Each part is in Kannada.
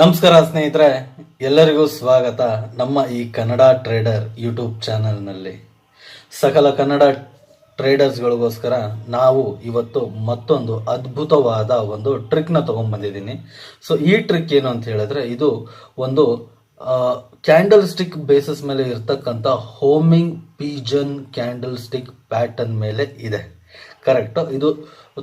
ನಮಸ್ಕಾರ ಸ್ನೇಹಿತರೆ, ಎಲ್ಲರಿಗೂ ಸ್ವಾಗತ ನಮ್ಮ ಈ ಕನ್ನಡ ಟ್ರೇಡರ್ ಯೂಟ್ಯೂಬ್ ಚಾನಲ್ನಲ್ಲಿ ಸಕಲ ಕನ್ನಡ ಟ್ರೇಡರ್ಸ್ಗಳಿಗೋಸ್ಕರ ನಾವು ಇವತ್ತು ಮತ್ತೊಂದು ಅದ್ಭುತವಾದ ಒಂದು ಟ್ರಿಕ್ನ ತೊಗೊಂಡ್ಬಂದಿದ್ದೀನಿ. ಸೊ ಈ ಟ್ರಿಕ್ ಏನು ಅಂತ ಹೇಳಿದ್ರೆ, ಇದು ಒಂದು ಕ್ಯಾಂಡಲ್ ಸ್ಟಿಕ್ ಬೇಸಿಸ್ ಮೇಲೆ ಇರ್ತಕ್ಕಂಥ homing pigeon candle stick pattern ಮೇಲೆ ಇದೆ. ಕರೆಕ್ಟ್ ಇದು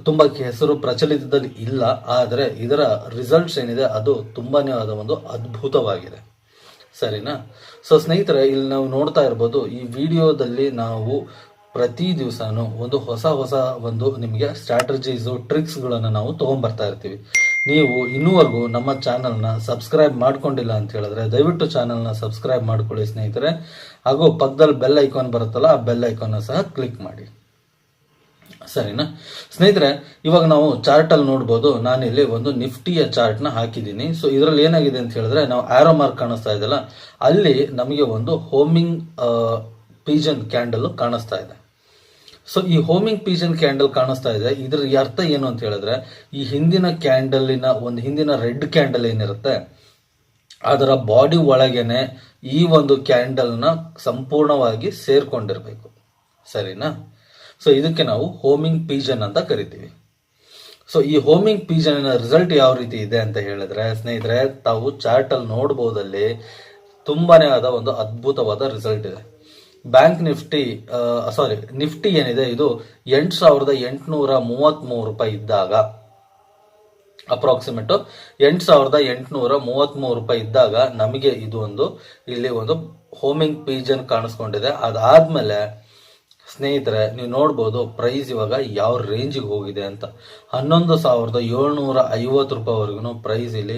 ತುಂಬ ಹೆಸರು ಪ್ರಚಲಿತದಲ್ಲಿ ಇಲ್ಲ, ಆದರೆ ಇದರ ರಿಸಲ್ಟ್ಸ್ ಏನಿದೆ, ಅದು ತುಂಬಾನೇ ಆದ ಒಂದು ಅದ್ಭುತವಾಗಿದೆ. ಸರಿನಾ? ಸೊ ಸ್ನೇಹಿತರೆ, ಇಲ್ಲಿ ನಾವು ನೋಡ್ತಾ ಇರ್ಬೋದು, ಈ ವಿಡಿಯೋದಲ್ಲಿ ನಾವು ಪ್ರತಿ ದಿವಸನೂ ಒಂದು ಹೊಸ ಹೊಸ ಒಂದು ನಿಮಗೆ ಸ್ಟ್ರಾಟಜೀಸು ಟ್ರಿಕ್ಸ್ಗಳನ್ನು ನಾವು ತೊಗೊಂಬರ್ತಾ ಇರ್ತೀವಿ. ನೀವು ಇನ್ನೂವರೆಗೂ ನಮ್ಮ ಚಾನಲ್ನ ಸಬ್ಸ್ಕ್ರೈಬ್ ಮಾಡ್ಕೊಂಡಿಲ್ಲ ಅಂತ ಹೇಳಿದ್ರೆ, ದಯವಿಟ್ಟು ಚಾನಲ್ನ ಸಬ್ಸ್ಕ್ರೈಬ್ ಮಾಡ್ಕೊಳ್ಳಿ ಸ್ನೇಹಿತರೆ. ಹಾಗೂ ಪಕ್ಕದಲ್ಲಿ ಬೆಲ್ ಐಕಾನ್ ಬರುತ್ತಲ್ಲ, ಆ ಬೆಲ್ ಐಕಾನ್ ಸಹ ಕ್ಲಿಕ್ ಮಾಡಿ. ಸರಿನಾ? ಸ್ನೇಹಿತರೆ, ಇವಾಗ ನಾವು ಚಾರ್ಟ್ ಅಲ್ಲಿ ನೋಡ್ಬೋದು ನಾನಿಲ್ಲಿ ಒಂದು ನಿಫ್ಟಿಯ ಚಾರ್ಟ್ನ ಹಾಕಿದ್ದೀನಿ. ಸೊ ಇದರಲ್ಲಿ ಏನಾಗಿದೆ ಅಂತ ಹೇಳಿದ್ರೆ, ನಾವು ಆರೋ ಮಾರ್ಕ್ ಕಾಣಿಸ್ತಾ ಇದೆಯಲ್ಲ, ಅಲ್ಲಿ ನಮಗೆ ಒಂದು ಹೋಮಿಂಗ್ ಪೀಜನ್ ಕ್ಯಾಂಡಲ್ ಕಾಣಿಸ್ತಾ ಇದೆ. ಸೊ ಈ ಹೋಮಿಂಗ್ ಪೀಜನ್ ಕ್ಯಾಂಡಲ್ ಕಾಣಿಸ್ತಾ ಇದೆ. ಇದರ ಅರ್ಥ ಏನು ಅಂತ ಹೇಳಿದ್ರೆ, ಈ ಹಿಂದಿನ ಕ್ಯಾಂಡಲಿನ ಒಂದು ಹಿಂದಿನ ರೆಡ್ ಕ್ಯಾಂಡಲ್ ಏನಿರುತ್ತೆ, ಅದರ ಬಾಡಿ ಒಳಗೇನೆ ಈ ಒಂದು ಕ್ಯಾಂಡಲ್ನ ಸಂಪೂರ್ಣವಾಗಿ ಸೇರ್ಕೊಂಡಿರಬೇಕು. ಸರಿನಾ? ಸೊ ಇದಕ್ಕೆ ನಾವು ಹೋಮಿಂಗ್ ಪೀಜನ್ ಅಂತ ಕರಿತೀವಿ. ಸೊ ಈ ಹೋಮಿಂಗ್ ಪೀಜನ್ ರಿಸಲ್ಟ್ ಯಾವ ರೀತಿ ಇದೆ ಅಂತ ಹೇಳಿದ್ರೆ, ಸ್ನೇಹಿತರೆ, ತಾವು ಚಾರ್ಟ್ ಅಲ್ಲಿ ನೋಡಬಹುದಲ್ಲಿ ತುಂಬಾನೇ ಆದ ಒಂದು ಅದ್ಭುತವಾದ ರಿಸಲ್ಟ್ ಇದೆ. ಬ್ಯಾಂಕ್ ನಿಫ್ಟಿ ಸಾರಿ ನಿಫ್ಟಿ ಏನಿದೆ? ಇದು ಎಂಟು ಸಾವಿರದ ಎಂಟುನೂರ ಮೂವತ್ತ್ ಮೂರು ರೂಪಾಯಿ ಇದ್ದಾಗ ಅಪ್ರಾಕ್ಸಿಮೇಟ್ ಎಂಟು ಸಾವಿರದ ಎಂಟುನೂರ ಮೂವತ್ತ್ಮೂರು ರೂಪಾಯಿ ಇದ್ದಾಗ ನಮಗೆ ಇದು ಒಂದು, ಇಲ್ಲಿ ಒಂದು ಹೋಮಿಂಗ್ ಪೀಜನ್ ಕಾಣಿಸ್ಕೊಂಡಿದೆ. ಅದಾದ್ಮೇಲೆ ಸ್ನೇಹಿತರೆ, ನೀವು ನೋಡ್ಬೋದು ಪ್ರೈಸ್ ಇವಾಗ ಯಾವ ರೇಂಜಿಗೆ ಹೋಗಿದೆ ಅಂತ. ಹನ್ನೊಂದು ಸಾವಿರದ ಏಳ್ನೂರ ಐವತ್ತು ರೂಪಾಯಿವರೆಗೂ ಪ್ರೈಸ್ ಇಲ್ಲಿ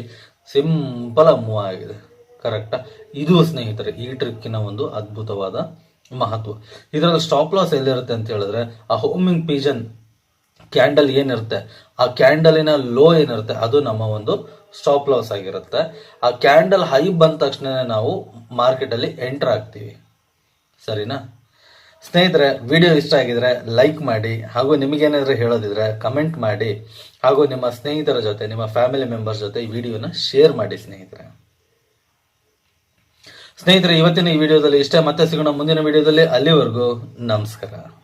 ಸಿಂಪಲ್ ಮೂವ್ ಆಗಿದೆ. ಕರೆಕ್ಟಾ ಇದು ಸ್ನೇಹಿತರೆ, ಈ ಟ್ರಿಕ್ಕಿನ ಒಂದು ಅದ್ಭುತವಾದ ಮಹತ್ವ. ಇದರಲ್ಲಿ ಸ್ಟಾಪ್ ಲಾಸ್ ಎಲ್ಲಿರುತ್ತೆ ಅಂತ ಹೇಳಿದ್ರೆ, ಆ ಹೋಮಿಂಗ್ ಪೀಜನ್ ಕ್ಯಾಂಡಲ್ ಏನಿರುತ್ತೆ, ಆ ಕ್ಯಾಂಡಲಿನ ಲೋ ಏನಿರುತ್ತೆ, ಅದು ನಮ್ಮ ಒಂದು ಸ್ಟಾಪ್ ಲಾಸ್ ಆಗಿರುತ್ತೆ. ಆ ಕ್ಯಾಂಡಲ್ ಹೈ ಬಂದ ತಕ್ಷಣ ನಾವು ಮಾರ್ಕೆಟ್ ಅಲ್ಲಿ ಎಂಟರ್ ಆಗ್ತೀವಿ. ಸರಿನಾ? ಸ್ನೇಹಿತರೆ ವಿಡಿಯೋ ಇಷ್ಟ ಆಗಿದ್ರೆ ಲೈಕ್ ಮಾಡಿ, ಹಾಗೂ ನಿಮಗೇನಾದರೂ ಹೇಳೋದಿದ್ರೆ ಕಮೆಂಟ್ ಮಾಡಿ, ಹಾಗೂ ನಿಮ್ಮ ಸ್ನೇಹಿತರ ಜೊತೆ, ನಿಮ್ಮ ಫ್ಯಾಮಿಲಿ ಮೆಂಬರ್ಸ್ ಜೊತೆ ಈ ವಿಡಿಯೋನ ಶೇರ್ ಮಾಡಿ ಸ್ನೇಹಿತರೆ. ಸ್ನೇಹಿತರೆ, ಇವತ್ತಿನ ಈ ವಿಡಿಯೋದಲ್ಲಿ ಇಷ್ಟೇ. ಮತ್ತೆ ಸಿಗೋಣ ಮುಂದಿನ ವಿಡಿಯೋದಲ್ಲಿ ಅಲ್ಲಿವರೆಗೂ ನಮಸ್ಕಾರ.